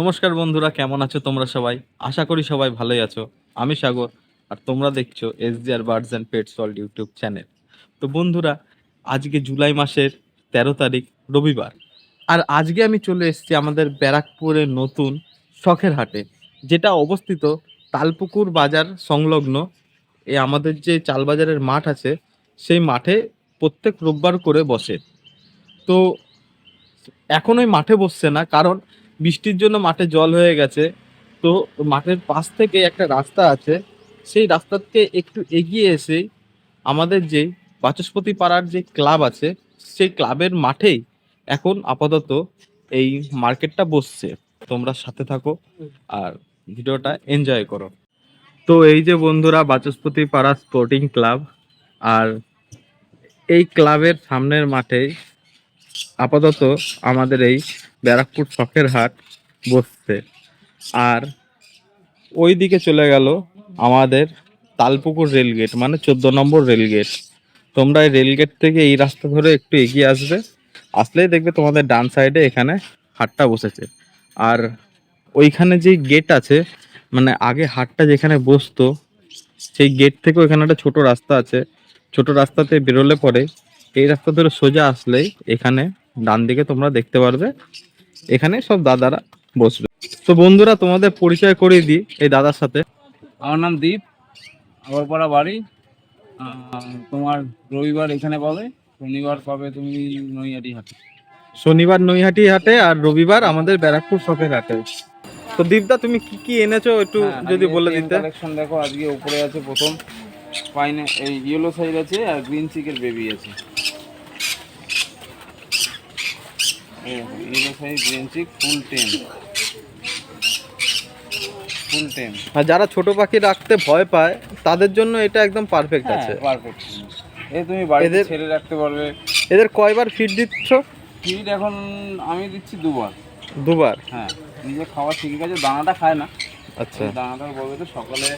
নমস্কার বন্ধুরা, কেমন আছো তোমরা সবাই? আশা করি সবাই ভালোই আছো। আমি সাগর, আর তোমরা দেখছ S G R birds and pets world YouTube channel. তো বন্ধুরা, আজকে জুলাই মাসের তেরো তারিখ, রবিবার। আর আজকে আমি চলে এসেছি আমাদের ব্যারাকপুরের নতুন শখের হাটে, যেটা অবস্থিত তালপুকুর বাজার সংলগ্ন। এ আমাদের যে চালবাজারের মাঠ আছে, সেই মাঠে প্রত্যেক রোববার করে বসে। তো এখন ওই মাঠে বসছে না, কারণ বৃষ্টির জন্য মাঠে জল হয়ে গেছে। তো মাঠের পাশ থেকে একটা রাস্তা আছে। সেই রাস্তাতে একটু এগিয়ে এসেই আমাদের যে বাচস্পতি পাড়ার যে ক্লাব আছে, সেই ক্লাবের মাঠেই এখন আপাতত এই মার্কেটটা বসছে। তোমরা সাথে থাকো আর ভিডিওটা এনজয় করো। তো এই যে বন্ধুরা বাচস্পতি পাড়া স্পোর্টিং ক্লাব আর এই ক্লাবের সামনের মাঠেই আপাতত আমাদের এই ব্যারাকপুর শখের হাট বসছে। আর ওই দিকে চলে গেল আমাদের তালপুকুর রেলগেট মানে চোদ্দ নম্বর রেলগেট তোমরা এই রেলগেট থেকে এই রাস্তা ধরে একটু এগিয়ে আসবে। আসলেই দেখবে তোমাদের ডান সাইডে এখানে হাটটা বসেছে। আর ওইখানে যে গেট আছে মানে আগে হাটটা যেখানে বসতো, সেই গেট থেকে ওইখানে একটা ছোট রাস্তা আছে। ছোট রাস্তাতে বেরোলে পরে এই রাস্তা ধরে সোজা আসলেই এখানে ডান দিকে তোমরা দেখতে পারবে এখানে সব দাদারা বসবে। তো বন্ধুরা তোমাদের পরিচয় করিয়ে দিই এই দাদার সাথে। আমার নাম দীপ আগরপাড়া বাড়ি। তোমার রবিবার এখানে পাবে শনিবার পাবে তুমি নৈহাটি হাটে। শনিবার নৈহাটি হাটে আর রবিবার আমাদের ব্যারাকপুর শখের হাটে। তো দীপদা তুমি কি কি এনেছো একটু যদি বলে দিতে? কালেকশন দেখো আজকে উপরে আছে প্রথম পাইনে এই ইয়েলো সাইজ আছে আর গ্রিন চিকের বেবি আছে। Yellow size green chick full tame. Full tame. আর যারা ছোট পাখি রাখতে ভয় পায় তাদের জন্য এটা একদম পারফেক্ট আছে। পারফেক্ট এই তুমি বাড়িতে ছেড়ে রাখতে পারবে। এদের কয়বার ফিড দিচ্ছ? ফিড এখন আমি দিচ্ছি দুবার। দুবার? হ্যাঁ নিজে খাওয়া শিখে আছে দানাটা খায় না। আচ্ছা। দানাটা বলবে তো সকালে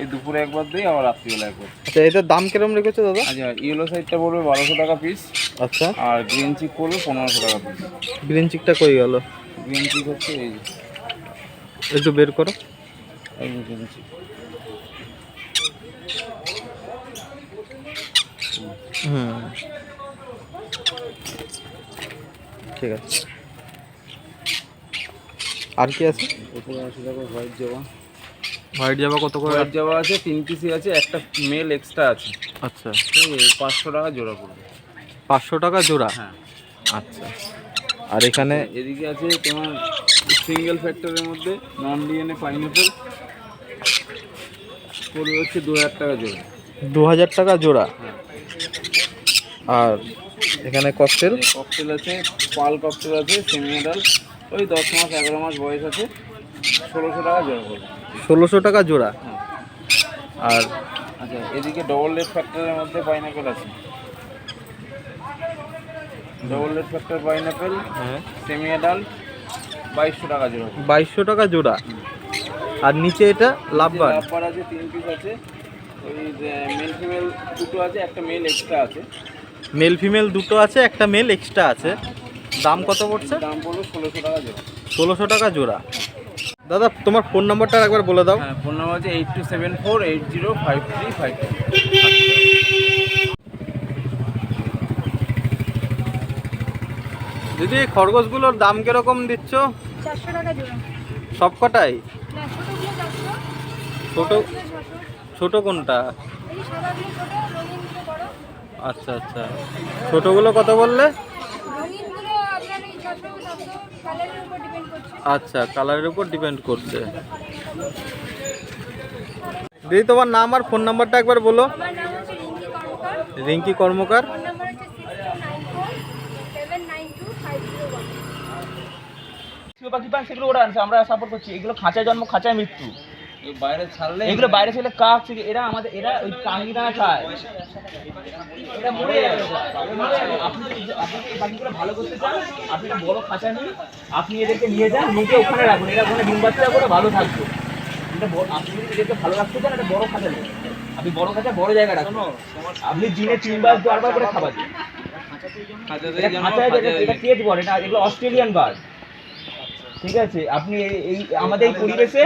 এই দুপুরে একবার দিই আবার রাত্রিবেলা একবার আচ্ছা এদের দাম কিরম রেখেছো দাদা? আচ্ছা ইয়েলো সাইডটা পড়বে বারোশো টাকা পিস আচ্ছা। আর গ্রিন চিক পড়বে পনেরোশো টাকা পিস গ্রিন চিকটা কই গেল? গ্রিন চিক হচ্ছে এই একটু বের করো। এই গ্রিন চিক হুম। ঠিক আছে। আর কি আছে? উপরে আছে দেখো হোয়াইট জবা। হোয়াইট জামা কত করে? হোয়াইট জবা আছে তিন পিসি আছে একটা মেল এক্সট্রা আছে। আচ্ছা। পাঁচশো টাকা জোড়া পড়বে। পাঁচশো টাকা জোড়া? হ্যাঁ। আচ্ছা। আর এখানে? এদিকে আছে তোমার সিঙ্গেল ফ্যাক্টরের মধ্যে নন ডিএনএ পাইনঅ্যাপেল পড়বে হচ্ছে দু হাজার টাকা জোড়া। দু হাজার টাকা জোড়া? হ্যাঁ। আর এখানে ককটেল ককটেল আছে পাল ককটেল আছে সেমি মেডাল ওই দশ মাস এগারো মাস বয়স আছে। ষোলোশো টাকা জোড়া পড়বে। ষোলোশো টাকা জোড়া। হ্যাঁ। আর আচ্ছা এদিকে ডবল রেড ফ্যাক্টরের মধ্যে পাইনাপেল আছে? ডবল রেড ফ্যাক্টর পাইনাপেল হ্যাঁ। সেমি অ্যাডাল্ট বাইশশো টাকা জোড়া। বাইশশো টাকা জোড়া। আর নিচে এটা লাভবার লাভবার আছে তিন পিস আছে। ওই মেল ফিমেল দুটো আছে একটা মেল এক্সট্রা আছে। মেল ফিমেল দুটো আছে একটা মেল এক্সট্রা আছে। দাম কত পড়ছে? দাম পড়বে ষোলোশো টাকা জোড়া। ষোলোশো টাকা জোড়া। দাদা তোমার ফোন নাম্বারটা একবার বলে দাও। হ্যাঁ ফোন নাম্বার হচ্ছে eight two seven four eight zero five three five দিদি খরগোশগুলোর দাম কীরকম দিচ্ছ? চারশো টাকা জোড়া। সব কটাই? ছোট ছোট? কোনটা? আচ্ছা আচ্ছা। ছোটগুলো কত বললে? আচ্ছা কালারের উপর ডিপেন্ড করছে। দিদি তোমার নাম আর ফোন নাম্বারটা একবার বলো। আমার নাম হচ্ছে রিঙ্কি কর্মকার। পাখি পান সেগুলো ওরা আনছে আমরা সাপোর্ট করছি। এগুলো খাঁচায় জন্ম খাঁচায় মৃত্যু। বাইরে ছাড়লে এগুলো বাইরে ছেলে কাক থেকে এরা আমাদের এরা ওই কাঙ্গি দানা খায়। এরা মরে যাবে। আপনি আপনি এই পাখিগুলো ভালো করতে চান আপনি একটা বড় খাঁচায় নিন আপনি এদেরকে নিয়ে যান ওখানে রাখুন। এরা ওখানে ডিম বাচ্চা করে ভালো থাকবে। এটা আপনি যদি এদেরকে ভালো রাখতে চান একটা বড় খাঁচা নিন আপনি বড় খাঁচা বড় জায়গায় রাখুন। আপনি দিনে তিনবার চারবার করে খাবার দিন। খাঁচাতে এটা খাঁচায় খাঁচায় এটা কেজ বলে? এটা এগুলো অস্ট্রেলিয়ান বার্ড। ঠিক আছে আপনি এই- এই আমাদের এই পরিবেশে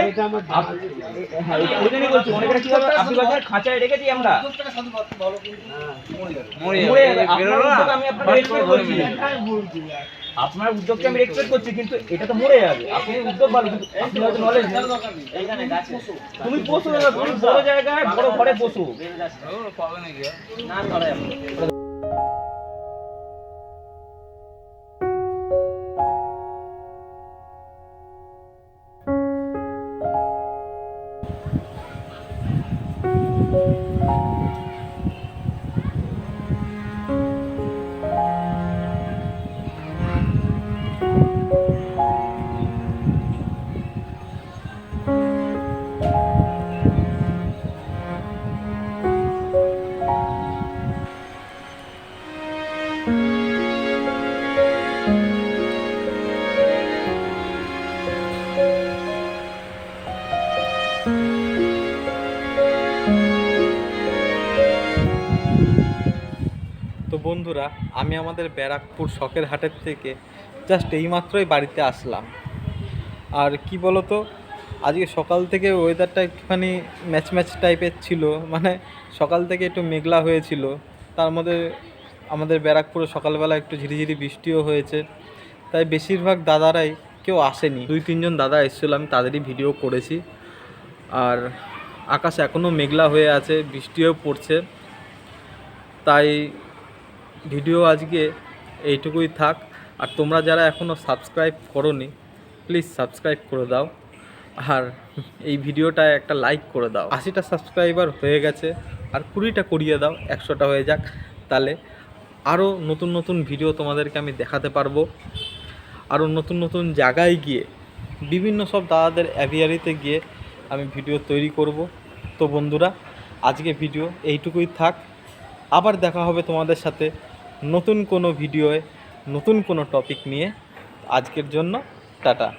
হ্যাঁ খাঁচায় রেখেছি আমরা। আপনার না, উদ্যোগকে আমি রেসপেক্ট করছি। কিন্তু এটা তো মরে যাবে। আপনি উদ্যোগ ভালো কিন্তু আপনি হয়তো নলেজ তুমি পশু তুমি বড় জায়গায় বড় ঘরে পশু ও, তো বন্ধুরা, আমি আমাদের ব্যারাকপুর শখের হাটের থেকে জাস্ট এইমাত্রই বাড়িতে আসলাম। আর কি বলতো, আজকে সকাল থেকে ওয়েদারটা একটুখানি ম্যাচ ম্যাচ টাইপের ছিল মানে সকাল থেকে একটু মেঘলা হয়েছিল। তার মধ্যে আমাদের ব্যারাকপুরে সকালবেলা একটু ঝিরিঝিরি বৃষ্টিও হয়েছে। তাই বেশিরভাগ দাদারাই কেউ আসেনি। দুই, তিনজন দাদা এসেছিল, আমি তাদেরই ভিডিও করেছি। আর আকাশ এখনও মেঘলা হয়ে আছে, বৃষ্টিও পড়ছে। তাই ভিডিও আজকে এইটুকুই থাক। আর তোমরা যারা এখনও সাবস্ক্রাইব করোনি প্লিজ সাবস্ক্রাইব করে দাও। আর এই ভিডিওটায় একটা লাইক করে দাও। আশিটা সাবস্ক্রাইবার হয়ে গেছে, আর কুড়িটা করিয়ে দাও, একশোটা হয়ে যাক। তাহলে আরও নতুন নতুন ভিডিও তোমাদেরকে আমি দেখাতে পারব। আরও নতুন নতুন জায়গায় গিয়ে, বিভিন্ন সব দাদাদের অ্যাভিয়ারিতে গিয়ে আমি ভিডিও তৈরি করব। তো বন্ধুরা, আজকে ভিডিও এইটুকুই থাক। আবার দেখা হবে তোমাদের সাথে নতুন কোনো ভিডিওয়ে নতুন কোনো টপিক নিয়ে। আজকের জন্য টাটা।